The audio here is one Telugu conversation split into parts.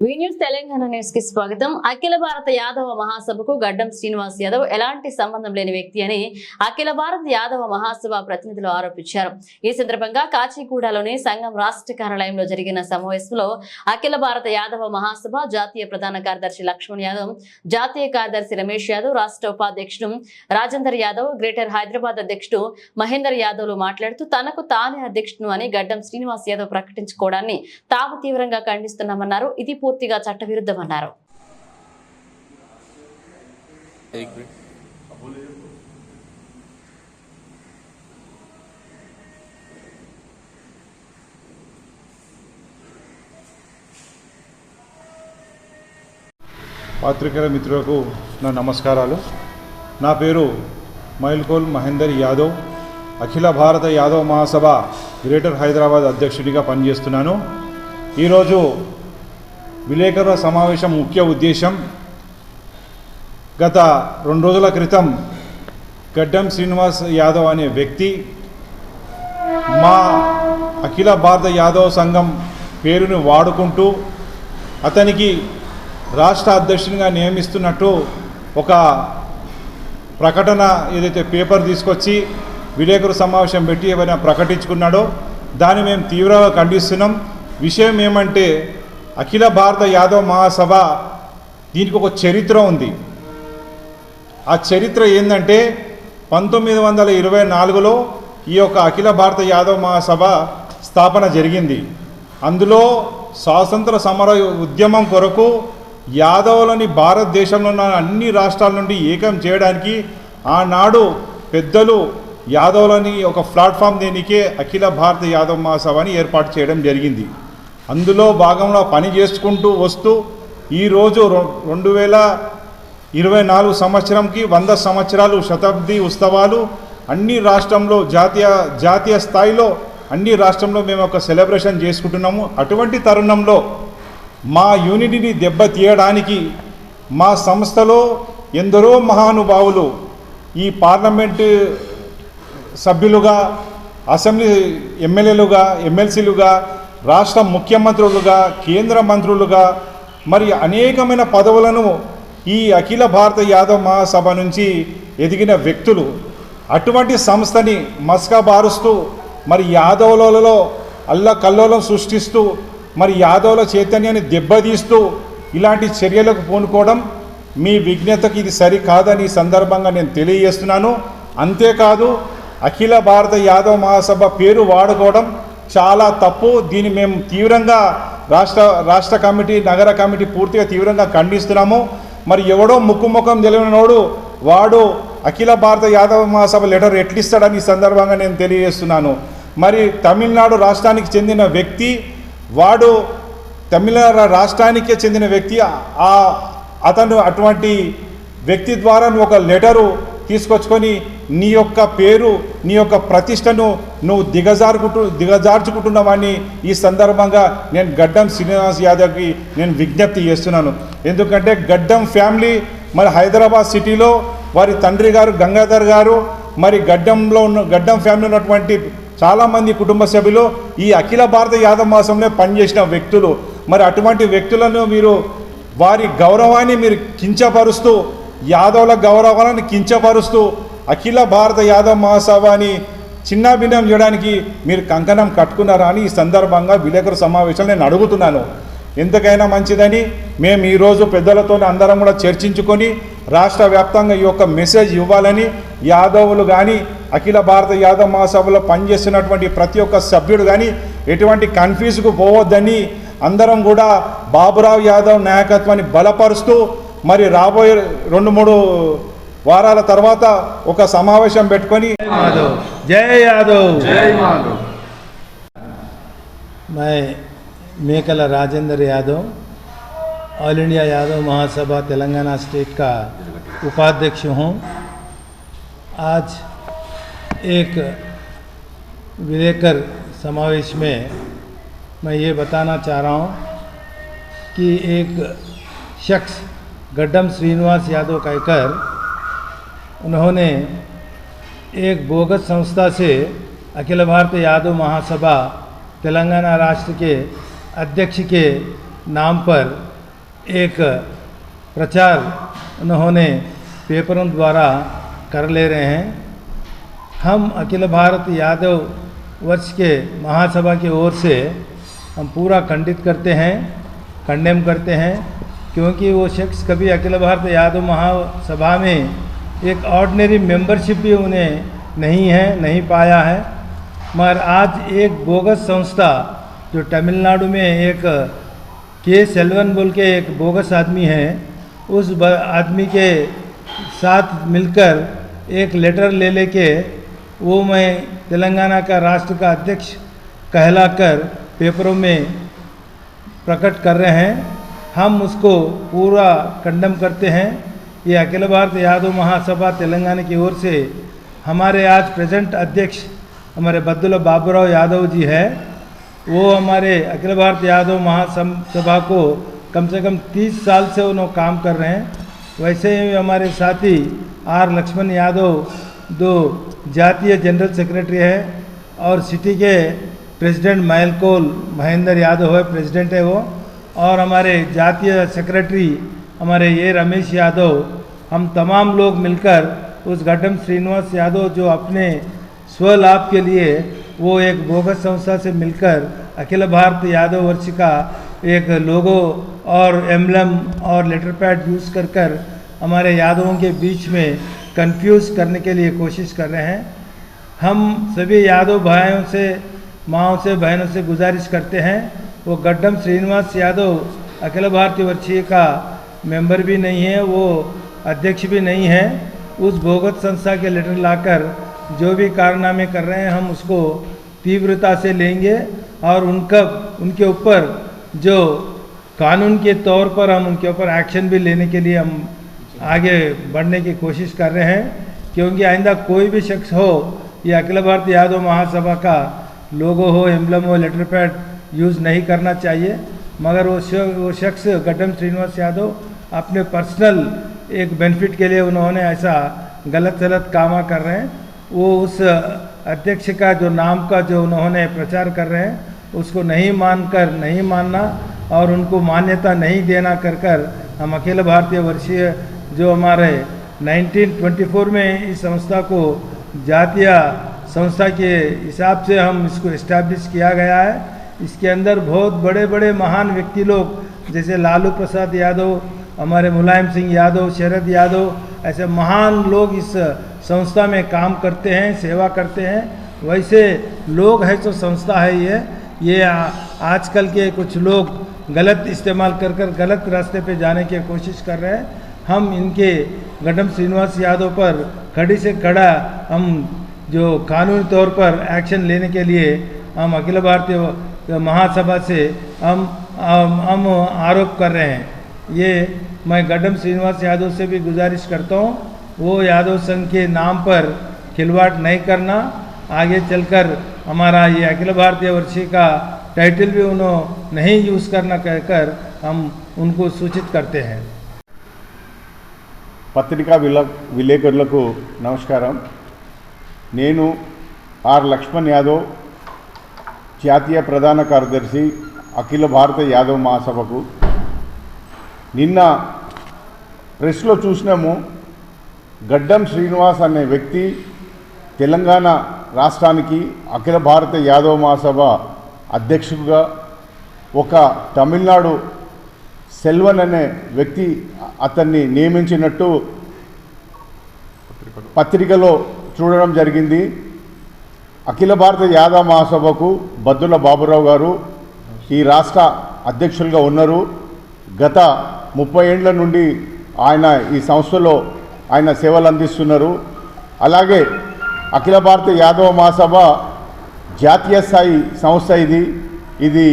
వీన్యూస్ తెలంగాణ న్యూస్కి స్వాగతం. అఖిల భారత యాదవ మహాసభకు గడ్డం శ్రీనివాస్ యాదవ్ ఎలాంటి సంబంధం లేని వ్యక్తి అని అఖిల భారత యాదవ మహాసభ ప్రతినిధులు ఆరోపించారు. ఈ సందర్భంగా కాచిగూడలోని సంఘం రాష్ట్ర కార్యాలయంలో జరిగిన సమావేశంలో అఖిల భారత యాదవ మహాసభ జాతీయ ప్రధాన కార్యదర్శి లక్ష్మణ్ యాదవ్ జాతీయ కార్యదర్శి రమేష్ యాదవ్ రాష్ట్ర ఉపాధ్యక్షుడు రాజేందర్ యాదవ్ గ్రేటర్ హైదరాబాద్ అధ్యక్షుడు మహేందర్ యాదవ్లు మాట్లాడుతూ తనకు తానే అధ్యక్షుడు అని గడ్డం శ్రీనివాస్ యాదవ్ ప్రకటించుకోవడాన్ని తాము తీవ్రంగా ఖండిస్తున్నామన్నారు. ఇది పూర్తిగా చట్టవిరుద్ధమన్నారు. పాత్రికేయ మిత్రులకు నా నమస్కారాలు. నా పేరు మైల్కోల్ మహేందర్ యాదవ్. అఖిల భారత యాదవ్ మహాసభ గ్రేటర్ హైదరాబాద్ అధ్యక్షుడిగా పనిచేస్తున్నాను. ఈరోజు విలేకరుల సమావేశం ముఖ్య ఉద్దేశం గత రెండు రోజుల క్రితం గడ్డం శ్రీనివాస్ యాదవ్ అనే వ్యక్తి మా అఖిల భారత యాదవ్ సంఘం పేరుని వాడుకుంటూ అతనికి రాష్ట్ర అధ్యక్షునిగా నియమిస్తున్నట్టు ఒక ప్రకటన ఏదైతే పేపర్ తీసుకొచ్చి విలేకరు సమావేశం పెట్టి ఏమైనా ప్రకటించుకున్నాడో దాన్ని మేము తీవ్రంగా ఖండిస్తున్నాం. విషయం ఏమంటే అఖిల భారత యాదవ్ మహాసభ దీనికి ఒక చరిత్ర ఉంది. ఆ చరిత్ర ఏంటంటే పంతొమ్మిది వందల ఇరవై నాలుగులో ఈ యొక్క అఖిల భారత యాదవ్ మహాసభ స్థాపన జరిగింది. అందులో స్వాతంత్ర సమర ఉద్యమం కొరకు యాదవులని భారతదేశంలో ఉన్న అన్ని రాష్ట్రాల నుండి ఏకం చేయడానికి ఆనాడు పెద్దలు యాదవులని ఒక ప్లాట్ఫామ్ దేనికే అఖిల భారత యాదవ్ మహాసభని ఏర్పాటు చేయడం జరిగింది. అందులో భాగంలో పని చేసుకుంటూ వస్తూ ఈరోజు రొ- రెండు వేల ఇరవై నాలుగు సంవత్సరంకి వంద సంవత్సరాలు శతాబ్ది ఉత్సవాలు అన్ని రాష్ట్రంలో జాతీయ జాతీయ స్థాయిలో అన్ని రాష్ట్రంలో మేము ఒక సెలబ్రేషన్ చేసుకుంటున్నాము. అటువంటి తరుణంలో మా యూనిటీని దెబ్బతీయడానికి మా సంస్థలో ఎందరో మహానుభావులు ఈ పార్లమెంటు సభ్యులుగా అసెంబ్లీ ఎమ్మెల్యేలుగా ఎమ్మెల్సీలుగా రాష్ట్ర ముఖ్యమంత్రులుగా కేంద్ర మంత్రులుగా మరి అనేకమైన పదవులను ఈ అఖిల భారత యాదవ్ మహాసభ నుంచి ఎదిగిన వ్యక్తులు అటువంటి సంస్థని మస్కబారుస్తూ మరి యాదవులలో అల్ల కల్లోలం సృష్టిస్తూ మరి యాదవుల చైతన్యాన్ని దెబ్బతీస్తూ ఇలాంటి చర్యలకు పూనుకోవడం మీ విజ్ఞతకి ఇది సరికాదని ఈ సందర్భంగా నేను తెలియజేస్తున్నాను. అంతేకాదు అఖిల భారత యాదవ్ మహాసభ పేరు వాడుకోవడం చాలా తప్పు. దీన్ని మేము తీవ్రంగా రాష్ట్ర రాష్ట్ర కమిటీ నగర కమిటీ పూర్తిగా తీవ్రంగా ఖండిస్తున్నాము. మరి ఎవడో ముక్కుముఖం తెలియనోడు వాడు అఖిల భారత యాదవ మహాసభ లెటర్ ఎట్లిస్తాడని ఈ సందర్భంగా నేను తెలియజేస్తున్నాను. మరి తమిళనాడు రాష్ట్రానికి చెందిన వ్యక్తి వాడు తమిళనాడు రాష్ట్రానికే చెందిన వ్యక్తి ఆ అతను అటువంటి వ్యక్తి ద్వారా ఒక లెటరు తీసుకొచ్చుకొని నీ యొక్క పేరు నీ యొక్క ప్రతిష్టను నువ్వు దిగజారుకుంటూ దిగజార్చుకుంటున్నావని ఈ సందర్భంగా నేను గడ్డం శ్రీనివాస్ యాదవ్కి నేను విజ్ఞప్తి చేస్తున్నాను. ఎందుకంటే గడ్డం ఫ్యామిలీ మరి హైదరాబాద్ సిటీలో వారి తండ్రి గారు గంగాధర్ గారు మరి గడ్డంలో ఉన్న గడ్డం ఫ్యామిలీ ఉన్నటువంటి చాలామంది కుటుంబ సభ్యులు ఈ అఖిల భారత యాదవ్ మాసంలో పనిచేసిన వ్యక్తులు. మరి అటువంటి వ్యక్తులను మీరు వారి గౌరవాన్ని మీరు కించపరుస్తూ యాదవుల గౌరవాన్ని కించపరుస్తూ అఖిల భారత యాదవ్ మహాసభని చిన్నాభిన్నం చేయడానికి మీరు కంకణం కట్టుకున్నారా అని ఈ సందర్భంగా విలేకరు సమావేశంలో నేను అడుగుతున్నాను. ఎంతకైనా మంచిదని మేము ఈరోజు పెద్దలతో అందరం కూడా చర్చించుకొని రాష్ట్ర వ్యాప్తంగా ఈ యొక్క మెసేజ్ ఇవ్వాలని యాదవులు కానీ అఖిల భారత యాదవ్ మహాసభలో పనిచేస్తున్నటువంటి ప్రతి ఒక్క సభ్యుడు కానీ ఎటువంటి కన్ఫ్యూజ్కు పోవద్దని అందరం కూడా బాబురావు యాదవ్ నాయకత్వాన్ని బలపరుస్తూ మరి రాబోయే రెండు మూడు వారాల తర్వాత ఒక సమావేశం పెట్టుకొని यादव जय यादव जय यादव मैं Mekala Rajendra Yadav all India Yadav Mahasabha Telangana state का उपाध्यक्ष हूँ आज एक विलेकर समावेश में मैं ये बताना चाह रहा हूँ कि एक शख्स गड्डम श्रीनिवास यादव कहकर उन्होंने एक बोगस संस्था से अखिल भारतीय यादव महासभा तेलंगाना राष्ट्र के अध्यक्ष के नाम पर एक प्रचार उन्होंने पेपरों द्वारा कर ले रहे हैं। हम अखिल भारत यादव वर्ष के महासभा की ओर से हम पूरा खंडित करते हैं कंडेम करते हैं। क्योंकि वो शख्स कभी अखिल भारत यादव महासभा में एक ऑर्डनरी मेंबरशिप भी उन्हें नहीं है, नहीं पाया है। मगर आज एक बोगस संस्था, जो तमिलनाडु में एक के सेल्वन बोल के एक बोगस आदमी है, उस आदमी के साथ मिलकर एक लेटर ले लेके वो मैं तेलंगाना का राष्ट्र का अध्यक्ष कहलाकर पेपरों में प्रकट कर रहे हैं। हम उसको पूरा कंडम करते हैं। ये अखिल भारत यादव महासभा तेलंगाना की ओर से हमारे आज प्रेजेंट अध्यक्ष हमारे बद्दुल बाबूराव यादव जी है। वो हमारे अखिल भारत यादव महासभा को कम से कम 30 साल से उन्होंने काम कर रहे हैं। वैसे ही हमारे साथी आर लक्ष्मण यादव दो जातीय जनरल सेक्रेटरी है और सिटी के प्रेसिडेंट महलकोल महेंद्र यादव है, प्रेसिडेंट है वो। और हमारे जातीय सेक्रेटरी हमारे ये रमेश यादव, हम तमाम लोग मिलकर उस गड्ढम श्रीनिवास यादव जो अपने स्वलाभ के लिए वो एक बोगस संस्था से मिलकर अखिल भारत यादव वर्ष का एक लोगो और एम्बलम और लेटर पैड यूज़ कर कर हमारे यादवों के बीच में कंफ्यूज करने के लिए कोशिश कर रहे हैं। हम सभी यादव भाइयों से, माओं से, बहनों से गुजारिश करते हैं वो गड्ढम श्रीनिवास यादव, अखिल भारतीय वर्षीय का मेंबर भी नहीं है, वो अध्यक्ष भी नहीं है। उस भोगत संस्था के लेटर लाकर जो भी कारनामे कर रहे हैं, हम उसको तीव्रता से लेंगे और उनका, उनके ऊपर जो कानून के तौर पर हम उनके ऊपर एक्शन भी लेने के लिए हम आगे बढ़ने की कोशिश कर रहे हैं। क्योंकि आइंदा कोई भी शख्स हो, ये अखिल भारतीय यादव महासभा का लोगो हो एम्बलम हो लेटर पैड यूज़ नहीं करना चाहिए। मगर वो वो शख्स गड्ढम श्रीनिवास यादव अपने पर्सनल एक बेनिफिट के लिए उन्होंने ऐसा गलत गलत कामा कर रहे हैं। वो उस अध्यक्ष का जो नाम का जो उन्होंने प्रचार कर रहे हैं, उसको नहीं मानकर नहीं मानना और उनको मान्यता नहीं देना कर कर हम अखिल भारतीय वर्षीय जो हमारे 1924 में इस संस्था को जातीय संस्था के हिसाब से हम इसको इस्टेब्लिश किया गया है। इसके अंदर बहुत बड़े बड़े महान व्यक्ति लोग, जैसे लालू प्रसाद यादव, हमारे मुलायम सिंह यादव, शरद यादव, ऐसे महान लोग इस संस्था में काम करते हैं, सेवा करते हैं। वैसे लोग है तो संस्था है ये ये आजकल के कुछ लोग गलत इस्तेमाल कर कर गलत रास्ते पे जाने की कोशिश कर रहे हैं। हम इनके गडम श्रीनिवास यादव पर खड़ी से खड़ा हम जो कानूनी तौर पर एक्शन लेने के लिए हम अखिल भारतीय महासभा से हम हम हम आरोप कर रहे हैं ये मैं गड्ढम श्रीनिवास यादव से भी गुजारिश करता हूँ वो यादव संघ के नाम पर खिलवाड़ नहीं करना आगे चलकर हमारा ये अखिल भारतीय वर्षी का टाइटल भी उन्होंने नहीं यूज़ करना कहकर हम उनको सूचित करते हैं పత్రికా విల విలేకరులకు నమస్కారం నేను ఆర్ లక్ష్మణ్ యాదవ్ జాతీయ ప్రధాన కార్యదర్శి అఖిల భారత యాదవ్ మహాసభకు. నిన్న ప్రెస్లో చూసినాము గడ్డం శ్రీనివాస్ అనే వ్యక్తి తెలంగాణ రాష్ట్రానికి అఖిల భారత యాదవ్ మహాసభ అధ్యక్షుడిగా ఒక తమిళనాడు సెల్వన్ అనే వ్యక్తి అతన్ని నియమించినట్టు పత్రికలో చూడడం జరిగింది. అఖిల భారత యాదవ మహాసభకు బద్దుల బాబురావు గారు ఈ రాష్ట్ర అధ్యక్షులుగా ఉన్నారు. గత ముప్పై ఏండ్ల నుండి ఆయన ఈ సంస్థలో ఆయన సేవలు అందిస్తున్నారు. అలాగే అఖిల భారత యాదవ మహాసభ జాతీయ స్థాయి సంస్థ ఇది. ఇది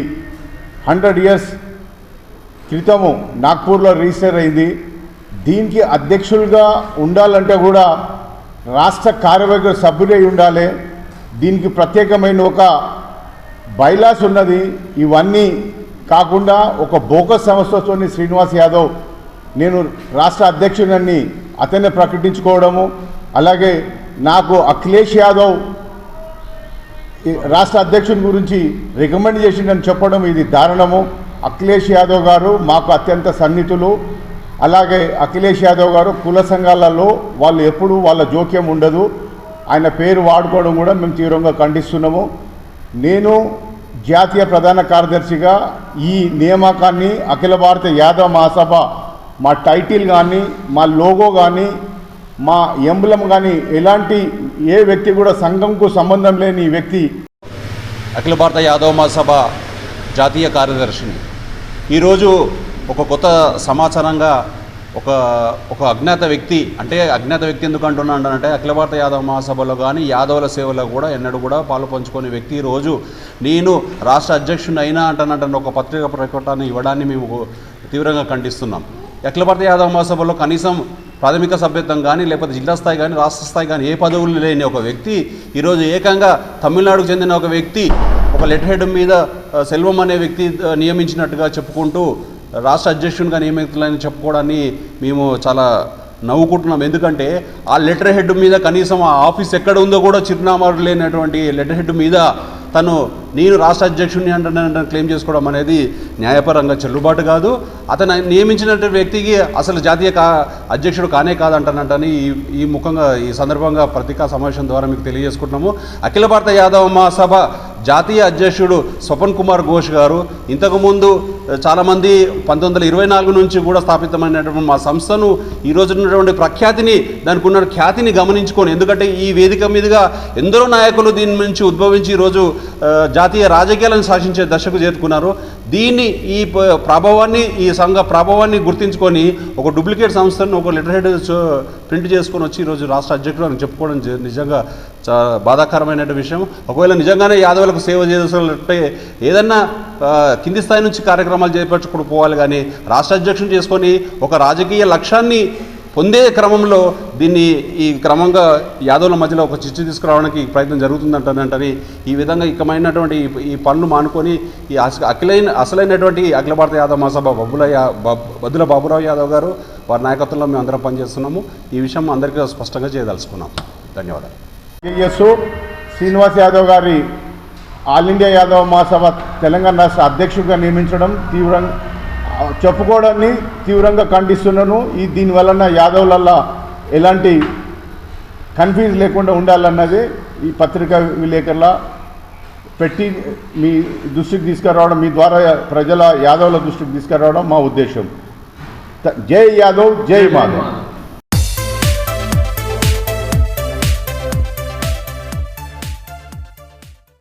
హండ్రెడ్ ఇయర్స్ క్రితము నాగ్పూర్లో రిజిస్టర్ అయింది. దీనికి అధ్యక్షులుగా ఉండాలంటే కూడా రాష్ట్ర కార్యవర్గ సభ్యులై ఉండాలి. దీనికి ప్రత్యేకమైన ఒక బైలాస్ ఉన్నది. ఇవన్నీ కాకుండా ఒక బోకస్ సంస్థతోని శ్రీనివాస్ యాదవ్ నేను రాష్ట్ర అధ్యక్షుడిని అతనే ప్రకటించుకోవడము అలాగే నాకు అఖిలేష్ యాదవ్ రాష్ట్ర అధ్యక్షుని గురించి రికమెండ్ చేసిండని చెప్పడం ఇది దారుణము. అఖిలేష్ యాదవ్ గారు మాకు అత్యంత సన్నిహితులు. అలాగే అఖిలేష్ యాదవ్ గారు కుల సంఘాలలో వాళ్ళు ఎప్పుడూ వాళ్ళ జోక్యం ఉండదు. ఆయన పేరు వాడుకోవడం కూడా మేము తీవ్రంగా ఖండిస్తున్నాము. నేను జాతీయ ప్రధాన కార్యదర్శిగా ఈ నియామకాన్ని అఖిల భారత యాదవ మహాసభ మా టైటిల్ కానీ మా లోగో కానీ మా ఎంబలం కానీ ఎలాంటి ఏ వ్యక్తి కూడా సంఘంకు సంబంధం లేని వ్యక్తి అఖిల భారత యాదవ మహాసభ జాతీయ కార్యదర్శిని. ఈరోజు ఒక కొత్త సమాచారంగా ఒక ఒక అజ్ఞాత వ్యక్తి అంటే అజ్ఞాత వ్యక్తి ఎందుకు అంటున్నాను అంటే అఖిల భారత యాదవ మహాసభలో కానీ యాదవుల సేవలో కూడా ఎన్నడూ కూడా పాలు పంచుకునే వ్యక్తి రోజు. నేను రాష్ట్ర అధ్యక్షుని అయినా అంటానంటే ఒక పత్రిక ప్రకటన ఇవ్వడాన్ని మేము తీవ్రంగా ఖండిస్తున్నాం. అఖిల భారత యాదవ మహాసభలో కనీసం ప్రాథమిక సభ్యత్వం కానీ లేకపోతే జిల్లా స్థాయి కానీ రాష్ట్ర స్థాయి కానీ ఏ పదవులు లేని ఒక వ్యక్తి ఈరోజు ఏకంగా తమిళనాడుకు చెందిన ఒక వ్యక్తి ఒక లెటర్ హెడ్ మీద సెల్వం అనే వ్యక్తి నియమించినట్టుగా చెప్పుకుంటూ రాష్ట్ర అధ్యక్షునిగా నియమితులని చెప్పుకోవడాన్ని మేము చాలా నవ్వుకుంటున్నాం. ఎందుకంటే ఆ లెటర్ హెడ్ మీద కనీసం ఆ ఆఫీస్ ఎక్కడ ఉందో కూడా చిరునామా లేనటువంటి లెటర్ హెడ్ మీద తను నేను రాష్ట్ర అధ్యక్షుడిని అంటే క్లెయిమ్ చేసుకోవడం అనేది న్యాయపరంగా చెల్లుబాటు కాదు. అతను నియమించినటువంటి వ్యక్తికి అసలు జాతీయ కా అధ్యక్షుడు కానే కాదంటానంటని ఈ ఈ ముఖంగా ఈ సందర్భంగా పత్రికా సమావేశం ద్వారా మీకు తెలియజేసుకుంటున్నాము. అఖిల భారత యాదవ మహాసభ జాతీయ అధ్యక్షుడు స్వపన్ కుమార్ ఘోష్ గారు. ఇంతకుముందు చాలామంది పంతొమ్మిది వందల ఇరవై నాలుగు నుంచి కూడా స్థాపితమైనటువంటి మా సంస్థను ఈ ఉన్నటువంటి ప్రఖ్యాతిని దానికి ఉన్న ఖ్యాతిని గమనించుకొని ఎందుకంటే ఈ వేదిక మీదుగా ఎందరో నాయకులు దీని నుంచి ఉద్భవించి ఈరోజు జాతీయ రాజకీయాలను శాసించే దశకు చేరుకున్నారు. దీన్ని ఈ ప్రభావాన్ని ఈ సంఘ ప్రభావాన్ని గుర్తించుకొని ఒక డూప్లికేట్ సంస్థను ఒక లిటరేట్ ప్రింట్ చేసుకొని వచ్చి ఈరోజు రాష్ట్ర అధ్యక్షుడు అని చెప్పుకోవడం నిజంగా చాలా బాధాకరమైన విషయం. ఒకవేళ నిజంగానే యాదవులకు సేవ చేసినట్టే ఏదన్నా కింది స్థాయి నుంచి కార్యక్రమాలు చేపట్టుకుని పోవాలి కానీ రాష్ట్ర అధ్యక్షుడు చేసుకొని ఒక రాజకీయ లక్ష్యాన్ని పొందే క్రమంలో దీన్ని ఈ క్రమంగా యాదవుల మధ్యలో ఒక చిచ్చు తీసుకురావడానికి ప్రయత్నం జరుగుతుందంటానంటని ఈ విధంగా ఇకమైనటువంటి ఈ- పనులు మానుకొని ఈ అఖిలైన అసలైనటువంటి అఖిల భారత యాదవ మహాసభ బబ్బుల యా బద్దుల బాబురావు యాదవ్ గారు వారి నాయకత్వంలో మేము అందరం పనిచేస్తున్నాము. ఈ విషయం అందరికీ స్పష్టంగా చేయదలుచుకున్నాం. ధన్యవాదాలు. తెలియజేస్తూ శ్రీనివాస్ యాదవ్ గారి ఆల్ ఇండియా యాదవ్ మహాసభ తెలంగాణ రాష్ట్ర అధ్యక్షుడిగా నియమించడం తీవ్రంగా చెప్పుకోవడాన్ని తీవ్రంగా ఖండిస్తున్నాను. ఈ దీని వలన ఎలాంటి కన్ఫ్యూజ్ లేకుండా ఉండాలన్నది ఈ పత్రికా విలేకరుల పెట్టి మీ దృష్టికి తీసుకురావడం మీ ద్వారా ప్రజల యాదవ్ల దృష్టికి తీసుకురావడం మా ఉద్దేశం. జై యాదవ్ జై మాధవ్.